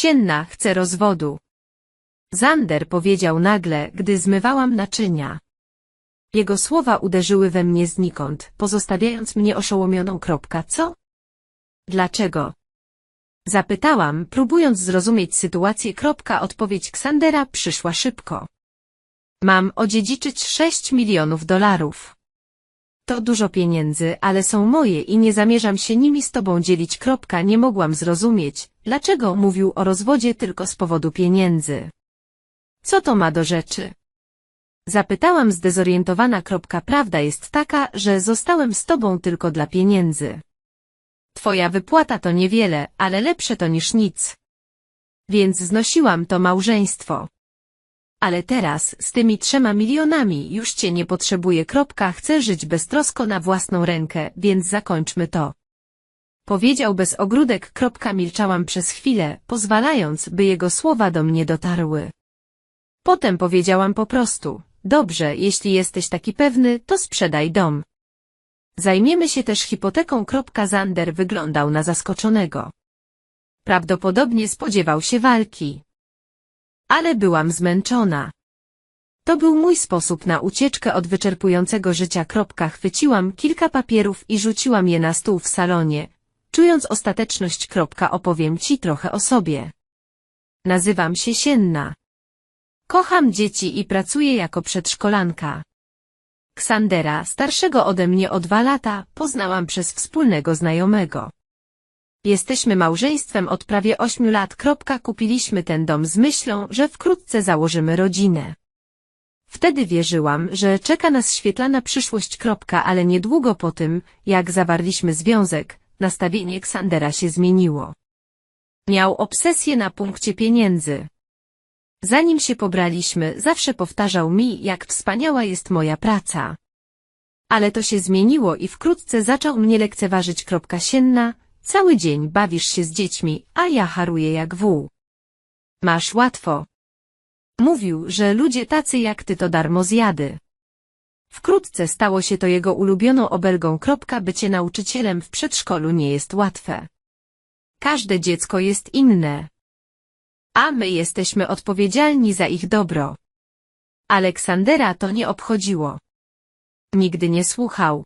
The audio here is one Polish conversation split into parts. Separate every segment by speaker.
Speaker 1: Sienna chce rozwodu. Zander powiedział nagle, gdy zmywałam naczynia. Jego słowa uderzyły we mnie znikąd, pozostawiając mnie oszołomioną. Kropka, co? Dlaczego? Zapytałam, próbując zrozumieć sytuację. Kropka, odpowiedź Ksandera przyszła szybko. Mam odziedziczyć 6 milionów dolarów. To dużo pieniędzy, ale są moje i nie zamierzam się nimi z tobą dzielić. Kropka, nie mogłam zrozumieć, dlaczego mówił o rozwodzie tylko z powodu pieniędzy. Co to ma do rzeczy? Zapytałam zdezorientowana. Kropka, prawda jest taka, że zostałem z tobą tylko dla pieniędzy. Twoja wypłata to niewiele, ale lepsze to niż nic. Więc znosiłam to małżeństwo. Ale teraz, z tymi trzema milionami, już cię nie potrzebuję. Kropka, chcę żyć beztrosko na własną rękę, więc zakończmy to. Powiedział bez ogródek. Kropka, milczałam przez chwilę, pozwalając, by jego słowa do mnie dotarły. Potem powiedziałam po prostu, dobrze, jeśli jesteś taki pewny, to sprzedaj dom. Zajmiemy się też hipoteką. Zander wyglądał na zaskoczonego. Prawdopodobnie spodziewał się walki. Ale byłam zmęczona. To był mój sposób na ucieczkę od wyczerpującego życia. Chwyciłam kilka papierów i rzuciłam je na stół w salonie. Czując ostateczność. Opowiem ci trochę o sobie. Nazywam się Sienna. Kocham dzieci i pracuję jako przedszkolanka. Ksandera, starszego ode mnie o dwa lata, poznałam przez wspólnego znajomego. Jesteśmy małżeństwem od prawie ośmiu lat. Kupiliśmy ten dom z myślą, że wkrótce założymy rodzinę. Wtedy wierzyłam, że czeka nas świetlana przyszłość. Ale niedługo po tym, jak zawarliśmy związek, nastawienie Ksandera się zmieniło. Miał obsesję na punkcie pieniędzy. Zanim się pobraliśmy, zawsze powtarzał mi, jak wspaniała jest moja praca. Ale to się zmieniło i wkrótce zaczął mnie lekceważyć. Sienna, cały dzień bawisz się z dziećmi, a ja haruję jak wół. Masz łatwo. Mówił, że ludzie tacy jak ty to darmo zjady. Wkrótce stało się to jego ulubioną obelgą. Bycie nauczycielem w przedszkolu nie jest łatwe. Każde dziecko jest inne. A my jesteśmy odpowiedzialni za ich dobro. Aleksandera to nie obchodziło. Nigdy nie słuchał.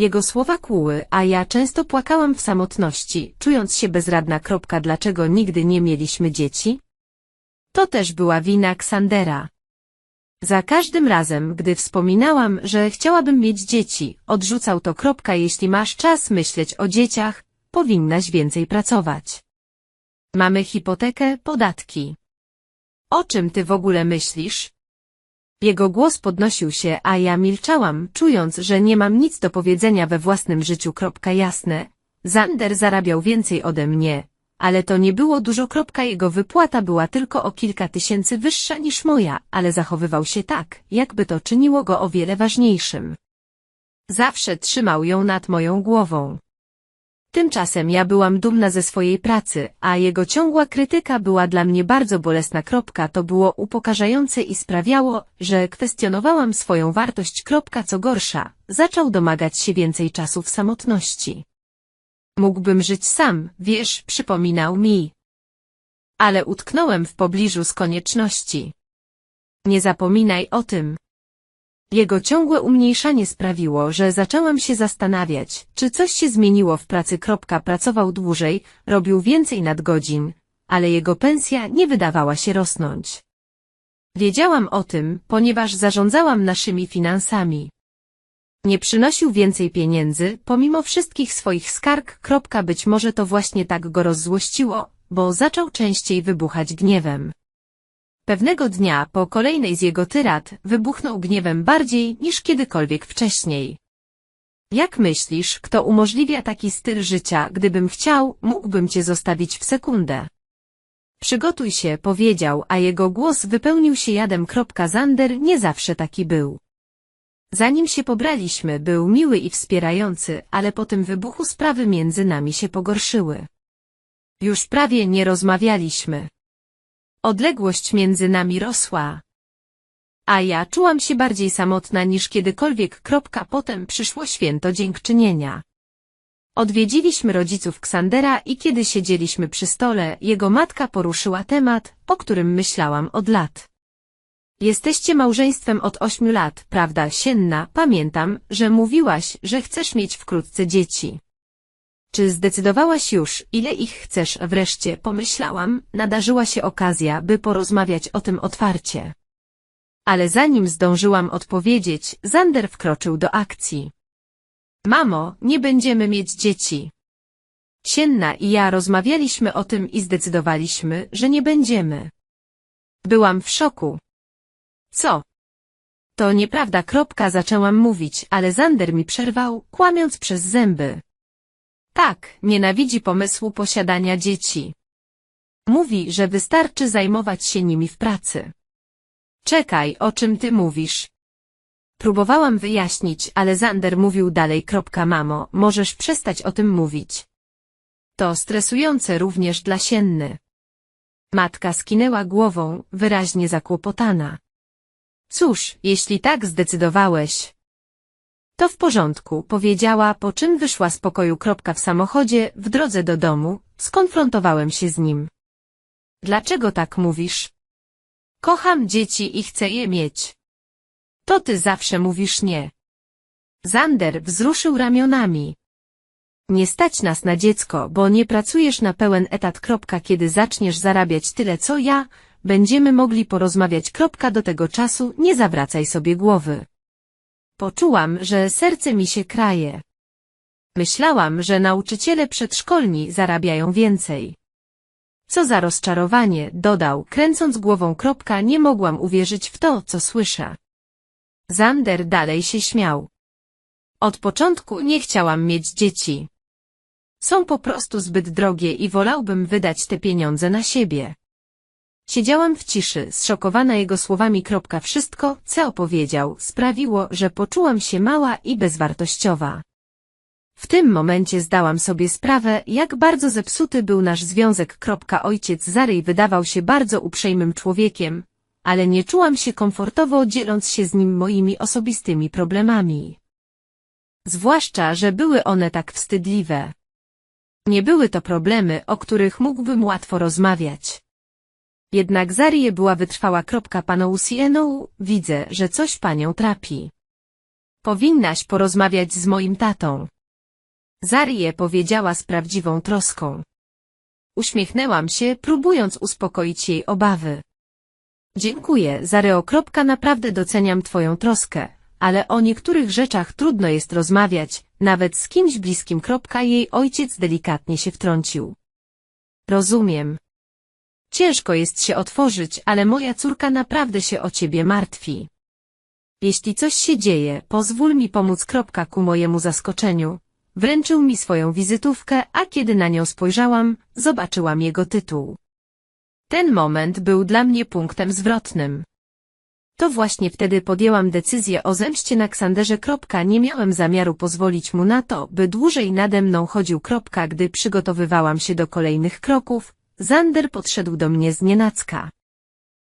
Speaker 1: Jego słowa kłuły, a ja często płakałam w samotności, czując się bezradna. Kropka, dlaczego nigdy nie mieliśmy dzieci? To też była wina Ksandera. Za każdym razem, gdy wspominałam, że chciałabym mieć dzieci, odrzucał to. Kropka, jeśli masz czas myśleć o dzieciach, powinnaś więcej pracować. Mamy hipotekę, podatki. O czym ty w ogóle myślisz? Jego głos podnosił się, a ja milczałam, czując, że nie mam nic do powiedzenia we własnym życiu. Jasne. Zander zarabiał więcej ode mnie, ale to nie było dużo. Jego wypłata była tylko o kilka tysięcy wyższa niż moja, ale zachowywał się tak, jakby to czyniło go o wiele ważniejszym. Zawsze trzymał ją nad moją głową. Tymczasem ja byłam dumna ze swojej pracy, a jego ciągła krytyka była dla mnie bardzo bolesna. Kropka, to było upokarzające i sprawiało, że kwestionowałam swoją wartość. Kropka, co gorsza, zaczął domagać się więcej czasu w samotności. Mógłbym żyć sam, wiesz, przypominał mi. Ale utknąłem w pobliżu z konieczności. Nie zapominaj o tym. Jego ciągłe umniejszanie sprawiło, że zaczęłam się zastanawiać, czy coś się zmieniło w pracy. Pracował dłużej, robił więcej nadgodzin, ale jego pensja nie wydawała się rosnąć. Wiedziałam o tym, ponieważ zarządzałam naszymi finansami. Nie przynosił więcej pieniędzy, pomimo wszystkich swoich skarg. Być może to właśnie tak go rozzłościło, bo zaczął częściej wybuchać gniewem. Pewnego dnia po kolejnej z jego tyrad wybuchnął gniewem bardziej niż kiedykolwiek wcześniej. Jak myślisz, kto umożliwia taki styl życia, gdybym chciał, mógłbym cię zostawić w sekundę. Przygotuj się, powiedział, a jego głos wypełnił się jadem. Zander nie zawsze taki był. Zanim się pobraliśmy, był miły i wspierający, ale po tym wybuchu sprawy między nami się pogorszyły. Już prawie nie rozmawialiśmy. Odległość między nami rosła. A ja czułam się bardziej samotna niż kiedykolwiek. Kropka. Potem przyszło święto dziękczynienia. Odwiedziliśmy rodziców Ksandera i kiedy siedzieliśmy przy stole, jego matka poruszyła temat, o którym myślałam od lat. Jesteście małżeństwem od ośmiu lat, prawda, Sienna? Pamiętam, że mówiłaś, że chcesz mieć wkrótce dzieci. Czy zdecydowałaś już, ile ich chcesz? Wreszcie pomyślałam, nadarzyła się okazja, by porozmawiać o tym otwarcie. Ale zanim zdążyłam odpowiedzieć, Zander wkroczył do akcji. Mamo, nie będziemy mieć dzieci. Sienna i ja rozmawialiśmy o tym i zdecydowaliśmy, że nie będziemy. Byłam w szoku. Co? To nieprawda, kropka, zaczęłam mówić, ale Zander mi przerwał, kłamiąc przez zęby. Tak, nienawidzi pomysłu posiadania dzieci. Mówi, że wystarczy zajmować się nimi w pracy. Czekaj, o czym ty mówisz? Próbowałam wyjaśnić, ale Zander mówił dalej. Mamo, możesz przestać o tym mówić. To stresujące również dla Sienny. Matka skinęła głową, wyraźnie zakłopotana. Cóż, jeśli tak zdecydowałeś. To w porządku, powiedziała, po czym wyszła z pokoju. Kropka w samochodzie, w drodze do domu, skonfrontowałem się z nim. Dlaczego tak mówisz? Kocham dzieci i chcę je mieć. To ty zawsze mówisz nie. Zander wzruszył ramionami. Nie stać nas na dziecko, bo nie pracujesz na pełen etat. Kropka, kiedy zaczniesz zarabiać tyle co ja, będziemy mogli porozmawiać. Kropka, do tego czasu nie zawracaj sobie głowy. Poczułam, że serce mi się kraje. Myślałam, że nauczyciele przedszkolni zarabiają więcej. Co za rozczarowanie, dodał, kręcąc głową. Kropka, nie mogłam uwierzyć w to, co słyszę. Zander dalej się śmiał. Od początku nie chciałam mieć dzieci. Są po prostu zbyt drogie i wolałbym wydać te pieniądze na siebie. Siedziałam w ciszy, zszokowana jego słowami. Wszystko, co opowiedział, sprawiło, że poczułam się mała i bezwartościowa. W tym momencie zdałam sobie sprawę, jak bardzo zepsuty był nasz związek. Ojciec Zary wydawał się bardzo uprzejmym człowiekiem, ale nie czułam się komfortowo dzieląc się z nim moimi osobistymi problemami. Zwłaszcza, że były one tak wstydliwe. Nie były to problemy, o których mógłbym łatwo rozmawiać. Jednak Zarie była wytrwała. Paną Sieną, widzę, że coś panią trapi. Powinnaś porozmawiać z moim tatą. Zarie powiedziała z prawdziwą troską. Uśmiechnęłam się, próbując uspokoić jej obawy. Dziękuję, Zareo. Naprawdę doceniam twoją troskę, ale o niektórych rzeczach trudno jest rozmawiać, nawet z kimś bliskim. Jej ojciec delikatnie się wtrącił. Rozumiem. Ciężko jest się otworzyć, ale moja córka naprawdę się o ciebie martwi. Jeśli coś się dzieje, pozwól mi pomóc. Kropka, ku mojemu zaskoczeniu. Wręczył mi swoją wizytówkę, a kiedy na nią spojrzałam, zobaczyłam jego tytuł. Ten moment był dla mnie punktem zwrotnym. To właśnie wtedy podjęłam decyzję o zemście na Ksanderze. Nie miałem zamiaru pozwolić mu na to, by dłużej nade mną chodził. Gdy przygotowywałam się do kolejnych kroków, Zander podszedł do mnie z nienacka.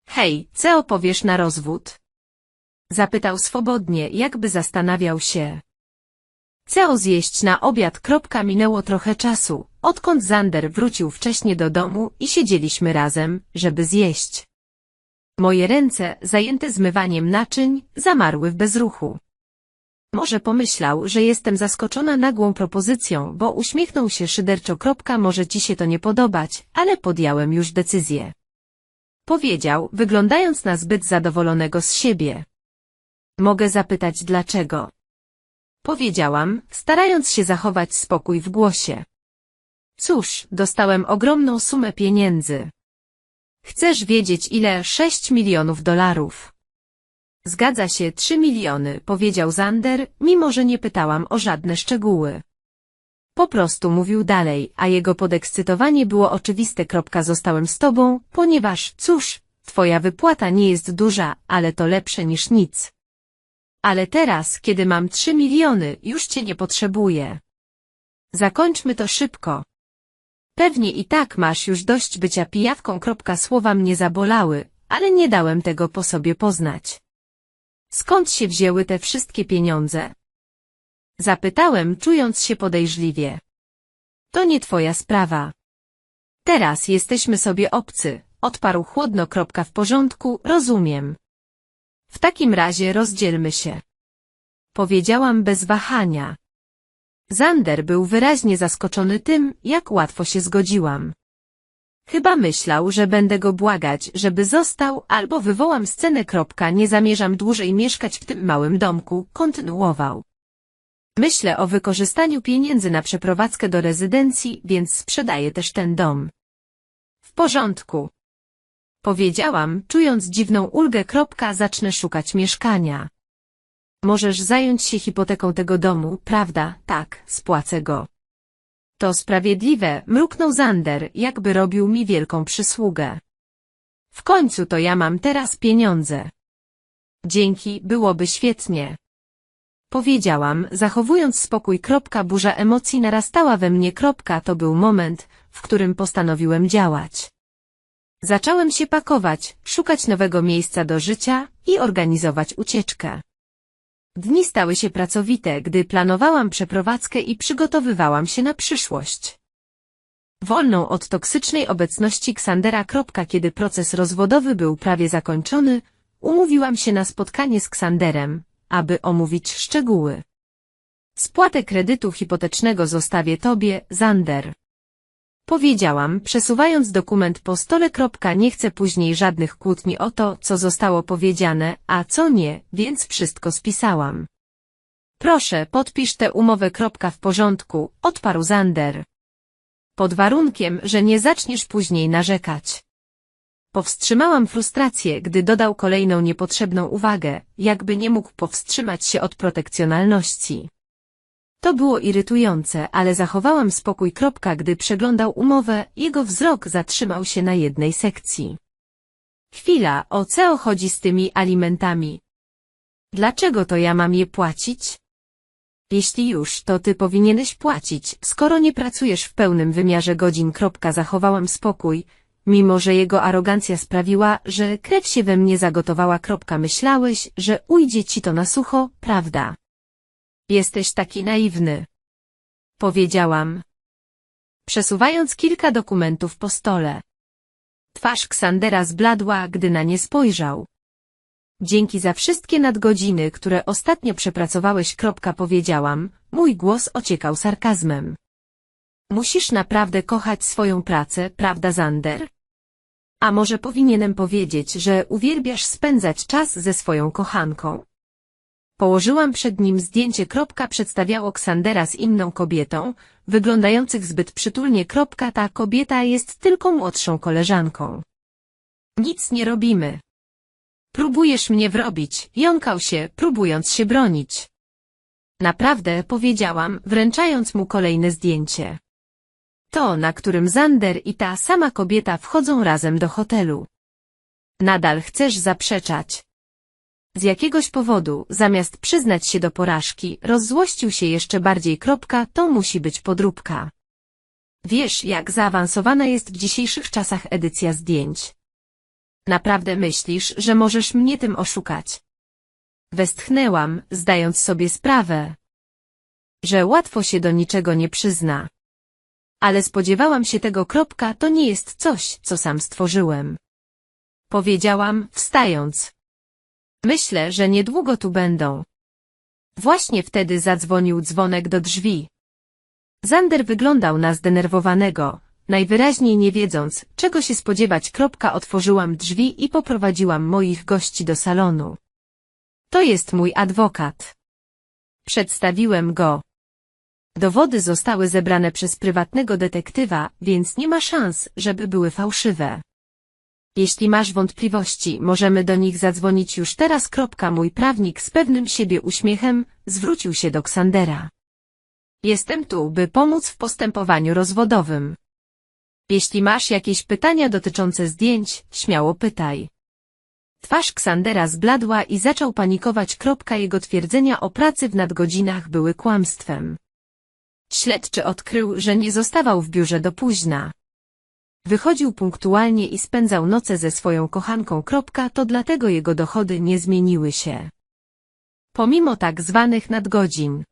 Speaker 1: Hej, co opowiesz na rozwód? Zapytał swobodnie, jakby zastanawiał się. Co zjeść na obiad. Minęło trochę czasu, odkąd Zander wrócił wcześnie do domu i siedzieliśmy razem, żeby zjeść. Moje ręce, zajęte zmywaniem naczyń, zamarły w bezruchu. Może pomyślał, że jestem zaskoczona nagłą propozycją, bo uśmiechnął się szyderczo. Może ci się to nie podobać, ale podjąłem już decyzję. Powiedział, wyglądając na zbyt zadowolonego z siebie. Mogę zapytać dlaczego. Powiedziałam, starając się zachować spokój w głosie. Cóż, dostałem ogromną sumę pieniędzy. Chcesz wiedzieć ile? Sześć milionów dolarów. Zgadza się, trzy miliony, powiedział Zander, mimo że nie pytałam o żadne szczegóły. Po prostu mówił dalej, a jego podekscytowanie było oczywiste. Zostałem z tobą, ponieważ, cóż, twoja wypłata nie jest duża, ale to lepsze niż nic. Ale teraz, kiedy mam trzy miliony, już cię nie potrzebuję. Zakończmy to szybko. Pewnie i tak masz już dość bycia pijawką. Słowa mnie zabolały, ale nie dałem tego po sobie poznać. Skąd się wzięły te wszystkie pieniądze? Zapytałem, czując się podejrzliwie. To nie twoja sprawa. Teraz jesteśmy sobie obcy, odparł chłodno. Kropka w porządku, rozumiem. W takim razie rozdzielmy się. Powiedziałam bez wahania. Zander był wyraźnie zaskoczony tym, jak łatwo się zgodziłam. Chyba myślał, że będę go błagać, żeby został, albo wywołam scenę. Kropka, nie zamierzam dłużej mieszkać w tym małym domku, kontynuował. Myślę o wykorzystaniu pieniędzy na przeprowadzkę do rezydencji, więc sprzedaję też ten dom. W porządku. Powiedziałam, czując dziwną ulgę. Kropka, zacznę szukać mieszkania. Możesz zająć się hipoteką tego domu, prawda? Tak, spłacę go. To sprawiedliwe, mruknął Zander, jakby robił mi wielką przysługę. W końcu to ja mam teraz pieniądze. Dzięki, byłoby świetnie. Powiedziałam, zachowując spokój. Kropka, burza emocji narastała we mnie. Kropka, to był moment, w którym postanowiłem działać. Zacząłem się pakować, szukać nowego miejsca do życia i organizować ucieczkę. Dni stały się pracowite, gdy planowałam przeprowadzkę i przygotowywałam się na przyszłość. Wolną od toksycznej obecności Ksandera. Kiedy proces rozwodowy był prawie zakończony, umówiłam się na spotkanie z Ksanderem, aby omówić szczegóły. Spłatę kredytu hipotecznego zostawię tobie, Zander. Powiedziałam, przesuwając dokument po stole. Nie chcę później żadnych kłótni o to, co zostało powiedziane, a co nie, więc wszystko spisałam. Proszę, podpisz tę umowę. W porządku, odparł Zander. Pod warunkiem, że nie zaczniesz później narzekać. Powstrzymałam frustrację, gdy dodał kolejną niepotrzebną uwagę, jakby nie mógł powstrzymać się od protekcjonalności. To było irytujące, ale zachowałam spokój. Gdy przeglądał umowę, jego wzrok zatrzymał się na jednej sekcji. Chwila, o co chodzi z tymi alimentami? Dlaczego to ja mam je płacić? Jeśli już, to ty powinieneś płacić, skoro nie pracujesz w pełnym wymiarze godzin. Zachowałam spokój, mimo że jego arogancja sprawiła, że krew się we mnie zagotowała. Myślałeś, że ujdzie ci to na sucho, prawda? Jesteś taki naiwny. Powiedziałam. Przesuwając kilka dokumentów po stole. Twarz Ksandera zbladła, gdy na nie spojrzał. Dzięki za wszystkie nadgodziny, które ostatnio przepracowałeś. Kropka powiedziałam, mój głos ociekał sarkazmem. Musisz naprawdę kochać swoją pracę, prawda Zander? A może powinienem powiedzieć, że uwielbiasz spędzać czas ze swoją kochanką? Położyłam przed nim zdjęcie. Przedstawiało Ksandera z inną kobietą, wyglądających zbyt przytulnie. Ta kobieta jest tylko młodszą koleżanką. Nic nie robimy. Próbujesz mnie wrobić, jąkał się, próbując się bronić. Naprawdę, powiedziałam, wręczając mu kolejne zdjęcie. To, na którym Zander i ta sama kobieta wchodzą razem do hotelu. Nadal chcesz zaprzeczać. Z jakiegoś powodu, zamiast przyznać się do porażki, rozzłościł się jeszcze bardziej. Kropka, to musi być podróbka. Wiesz, jak zaawansowana jest w dzisiejszych czasach edycja zdjęć. Naprawdę myślisz, że możesz mnie tym oszukać? Westchnęłam, zdając sobie sprawę, że łatwo się do niczego nie przyzna. Ale spodziewałam się tego. Kropka, to nie jest coś, co sam stworzyłem. Powiedziałam, wstając. Myślę, że niedługo tu będą. Właśnie wtedy zadzwonił dzwonek do drzwi. Zander wyglądał na zdenerwowanego, najwyraźniej nie wiedząc, czego się spodziewać. Kropka otworzyłam drzwi i poprowadziłam moich gości do salonu. To jest mój adwokat. Przedstawiłem go. Dowody zostały zebrane przez prywatnego detektywa, więc nie ma szans, żeby były fałszywe. Jeśli masz wątpliwości, możemy do nich zadzwonić już teraz. Mój prawnik z pewnym siebie uśmiechem zwrócił się do Ksandera. Jestem tu, by pomóc w postępowaniu rozwodowym. Jeśli masz jakieś pytania dotyczące zdjęć, śmiało pytaj. Twarz Ksandera zbladła i zaczął panikować. Jego twierdzenia o pracy w nadgodzinach były kłamstwem. Śledczy odkrył, że nie zostawał w biurze do późna. Wychodził punktualnie i spędzał noce ze swoją kochanką. To dlatego jego dochody nie zmieniły się. Pomimo tak zwanych nadgodzin.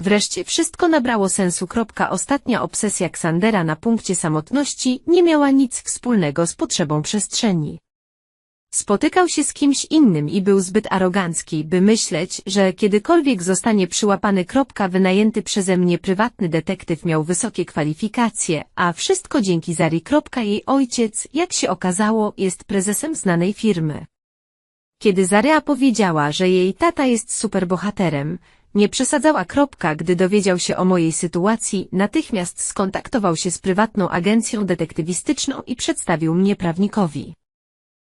Speaker 1: Wreszcie wszystko nabrało sensu. Ostatnia obsesja Ksandera na punkcie samotności nie miała nic wspólnego z potrzebą przestrzeni. Spotykał się z kimś innym i był zbyt arogancki, by myśleć, że kiedykolwiek zostanie przyłapany. Wynajęty przeze mnie prywatny detektyw miał wysokie kwalifikacje, a wszystko dzięki Zari. Jej ojciec, jak się okazało, jest prezesem znanej firmy. Kiedy Zarea powiedziała, że jej tata jest superbohaterem, nie przesadzała kropka, gdy dowiedział się o mojej sytuacji, natychmiast skontaktował się z prywatną agencją detektywistyczną i przedstawił mnie prawnikowi.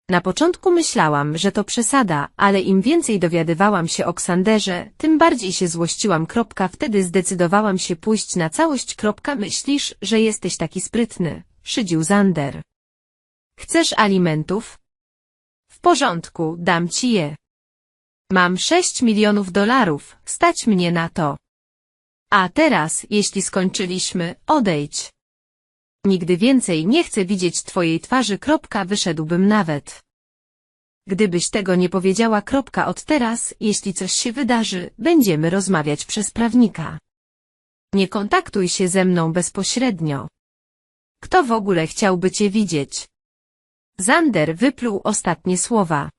Speaker 1: Na początku myślałam, że to przesada, ale im więcej dowiadywałam się o Ksanderze, tym bardziej się złościłam. Kropka, wtedy zdecydowałam się pójść na całość. Kropka, myślisz, że jesteś taki sprytny, szydził Zander. Chcesz alimentów? W porządku, dam ci je. Mam sześć milionów dolarów, stać mnie na to. A teraz, jeśli skończyliśmy, odejdź. Nigdy więcej nie chcę widzieć twojej twarzy. Kropka, wyszedłbym nawet. Gdybyś tego nie powiedziała. Kropka, od teraz, jeśli coś się wydarzy, będziemy rozmawiać przez prawnika. Nie kontaktuj się ze mną bezpośrednio. Kto w ogóle chciałby cię widzieć? Zander wypluł ostatnie słowa.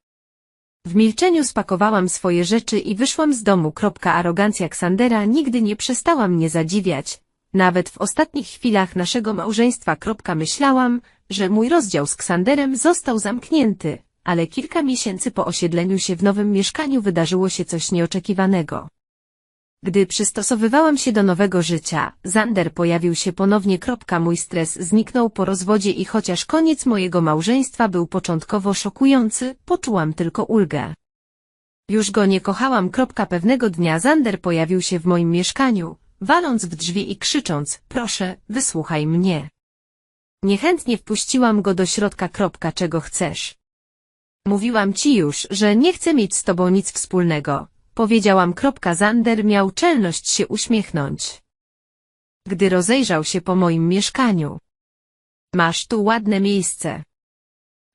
Speaker 1: W milczeniu spakowałam swoje rzeczy i wyszłam z domu. Arogancja Ksandera nigdy nie przestała mnie zadziwiać. Nawet w ostatnich chwilach naszego małżeństwa. Myślałam, że mój rozdział z Ksanderem został zamknięty, ale kilka miesięcy po osiedleniu się w nowym mieszkaniu wydarzyło się coś nieoczekiwanego. Gdy przystosowywałam się do nowego życia, Zander pojawił się ponownie. Mój stres zniknął po rozwodzie i chociaż koniec mojego małżeństwa był początkowo szokujący, poczułam tylko ulgę. Już go nie kochałam. Pewnego dnia Zander pojawił się w moim mieszkaniu, waląc w drzwi i krzycząc, proszę, wysłuchaj mnie. Niechętnie wpuściłam go do środka. Kropka, czego chcesz? Mówiłam ci już, że nie chcę mieć z tobą nic wspólnego, Powiedziałam. Kropka Zander miał czelność się uśmiechnąć. Gdy rozejrzał się po moim mieszkaniu. Masz tu ładne miejsce.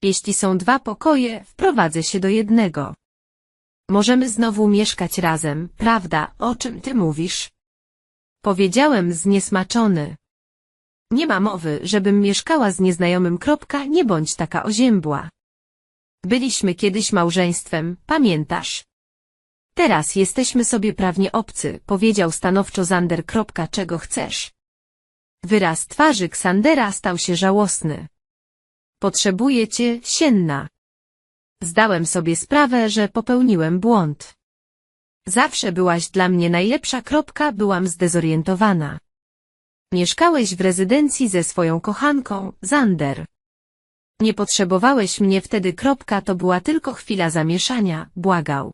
Speaker 1: Jeśli są dwa pokoje, wprowadzę się do jednego. Możemy znowu mieszkać razem, prawda, o czym ty mówisz? Powiedziałem zniesmaczony. Nie ma mowy, żebym mieszkała z nieznajomym. Kropka, nie bądź taka oziębła. Byliśmy kiedyś małżeństwem, pamiętasz? Teraz jesteśmy sobie prawnie obcy, powiedział stanowczo Zander. Kropka, czego chcesz? Wyraz twarzy Ksandera stał się żałosny. Potrzebuję cię, sienna. Zdałem sobie sprawę, że popełniłem błąd. Zawsze byłaś dla mnie najlepsza. Kropka, byłam zdezorientowana. Mieszkałeś w rezydencji ze swoją kochanką, Zander. Nie potrzebowałeś mnie wtedy. Kropka, to była tylko chwila zamieszania, błagał.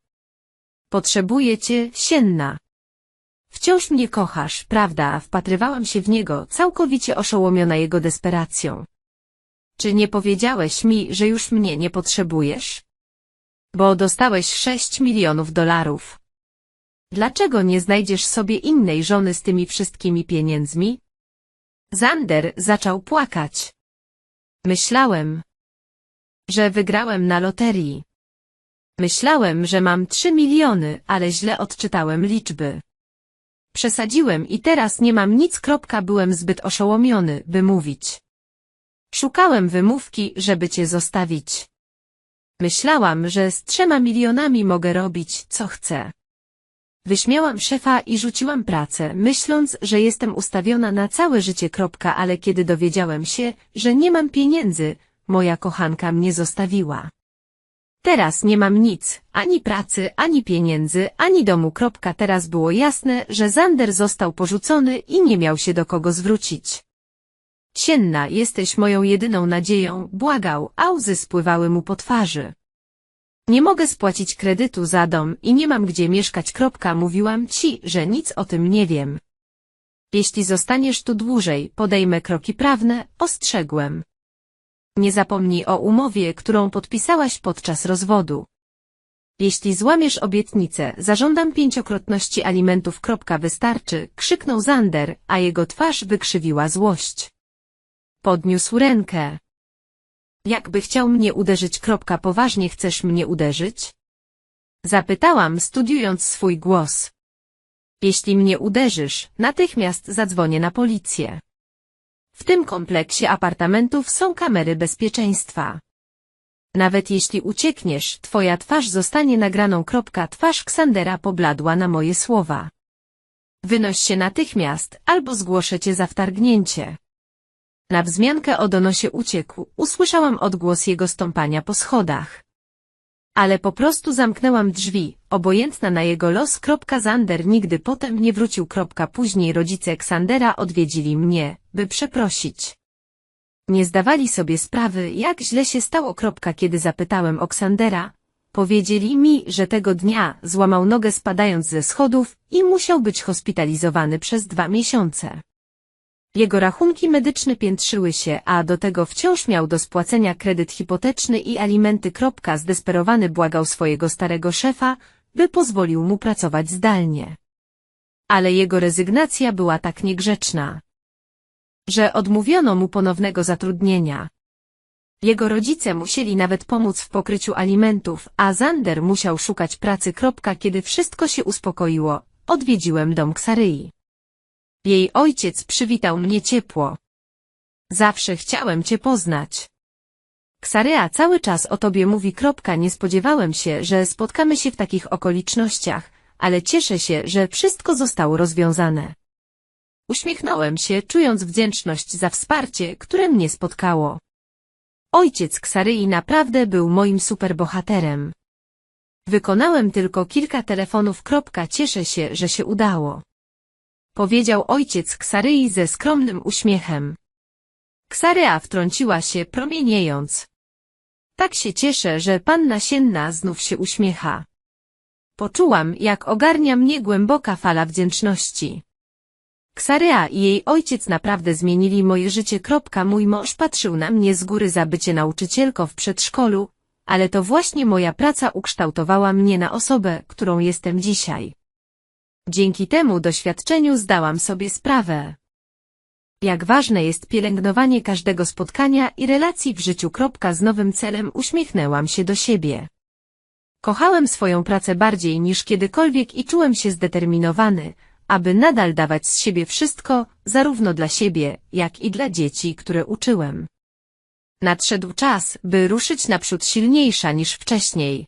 Speaker 1: Potrzebuję cię, sienna. Wciąż mnie kochasz, prawda? Wpatrywałam się w niego, całkowicie oszołomiona jego desperacją. Czy nie powiedziałeś mi, że już mnie nie potrzebujesz? Bo dostałeś sześć milionów dolarów. Dlaczego nie znajdziesz sobie innej żony z tymi wszystkimi pieniędzmi? Zander zaczął płakać. Myślałem, że wygrałem na loterii. Myślałem, że mam trzy miliony, ale źle odczytałem liczby. Przesadziłem i teraz nie mam nic. Kropka, byłem zbyt oszołomiony, by mówić. Szukałem wymówki, żeby cię zostawić. Myślałam, że z trzema milionami mogę robić, co chcę. Wyśmiałam szefa i rzuciłam pracę, myśląc, że jestem ustawiona na całe życie. Kropka, ale kiedy dowiedziałem się, że nie mam pieniędzy, moja kochanka mnie zostawiła. Teraz nie mam nic, ani pracy, ani pieniędzy, ani domu. Kropka. Teraz było jasne, że Zander został porzucony i nie miał się do kogo zwrócić. Sienna, jesteś moją jedyną nadzieją, błagał, a łzy spływały mu po twarzy. Nie mogę spłacić kredytu za dom i nie mam gdzie mieszkać. Mówiłam ci, że nic o tym nie wiem. Jeśli zostaniesz tu dłużej, podejmę kroki prawne, ostrzegłem. Nie zapomnij o umowie, którą podpisałaś podczas rozwodu. Jeśli złamiesz obietnicę, zażądam pięciokrotności alimentów. Wystarczy, krzyknął Zander, a jego twarz wykrzywiła złość. Podniósł rękę. Jakby chciał mnie uderzyć. Poważnie chcesz mnie uderzyć? Zapytałam, studiując swój głos. Jeśli mnie uderzysz, natychmiast zadzwonię na policję. W tym kompleksie apartamentów są kamery bezpieczeństwa. Nawet jeśli uciekniesz, twoja twarz zostanie nagraną. Kropka, twarz Ksandera pobladła na moje słowa. Wynoś się natychmiast, albo zgłoszę cię za wtargnięcie. Na wzmiankę o donosie uciekł, usłyszałam odgłos jego stąpania po schodach. Ale po prostu zamknęłam drzwi, obojętna na jego los. Zander nigdy potem nie wrócił. Później rodzice Ksandera odwiedzili mnie, by przeprosić. Nie zdawali sobie sprawy, jak źle się stało. Kiedy zapytałem o Ksandera, powiedzieli mi, że tego dnia złamał nogę spadając ze schodów i musiał być hospitalizowany przez dwa miesiące. Jego rachunki medyczne piętrzyły się, a do tego wciąż miał do spłacenia kredyt hipoteczny i alimenty. Zdesperowany błagał swojego starego szefa, by pozwolił mu pracować zdalnie. Ale jego rezygnacja była tak niegrzeczna, że odmówiono mu ponownego zatrudnienia. Jego rodzice musieli nawet pomóc w pokryciu alimentów, a Zander musiał szukać pracy. Kiedy wszystko się uspokoiło, odwiedziłem dom Ksaryi. Jej ojciec przywitał mnie ciepło. Zawsze chciałem cię poznać. Ksarya cały czas o tobie mówi. Kropka, Nie spodziewałem się, że spotkamy się w takich okolicznościach, ale cieszę się, że wszystko zostało rozwiązane. Uśmiechnąłem się, czując wdzięczność za wsparcie, które mnie spotkało. Ojciec Ksaryi naprawdę był moim superbohaterem. Wykonałem tylko kilka telefonów. Kropka, Cieszę się, że się udało. Powiedział ojciec Ksaryi ze skromnym uśmiechem. Ksarya wtrąciła się, promieniejąc. Tak się cieszę, że panna Sienna znów się uśmiecha. Poczułam, jak ogarnia mnie głęboka fala wdzięczności. Ksarya i jej ojciec naprawdę zmienili moje życie. Mój mąż patrzył na mnie z góry za bycie nauczycielką w przedszkolu, ale to właśnie moja praca ukształtowała mnie na osobę, którą jestem dzisiaj. Dzięki temu doświadczeniu zdałam sobie sprawę, jak ważne jest pielęgnowanie każdego spotkania i relacji w życiu. Z nowym celem uśmiechnęłam się do siebie. Kochałem swoją pracę bardziej niż kiedykolwiek i czułem się zdeterminowany, aby nadal dawać z siebie wszystko, zarówno dla siebie, jak i dla dzieci, które uczyłem. Nadszedł czas, by ruszyć naprzód silniejsza niż wcześniej.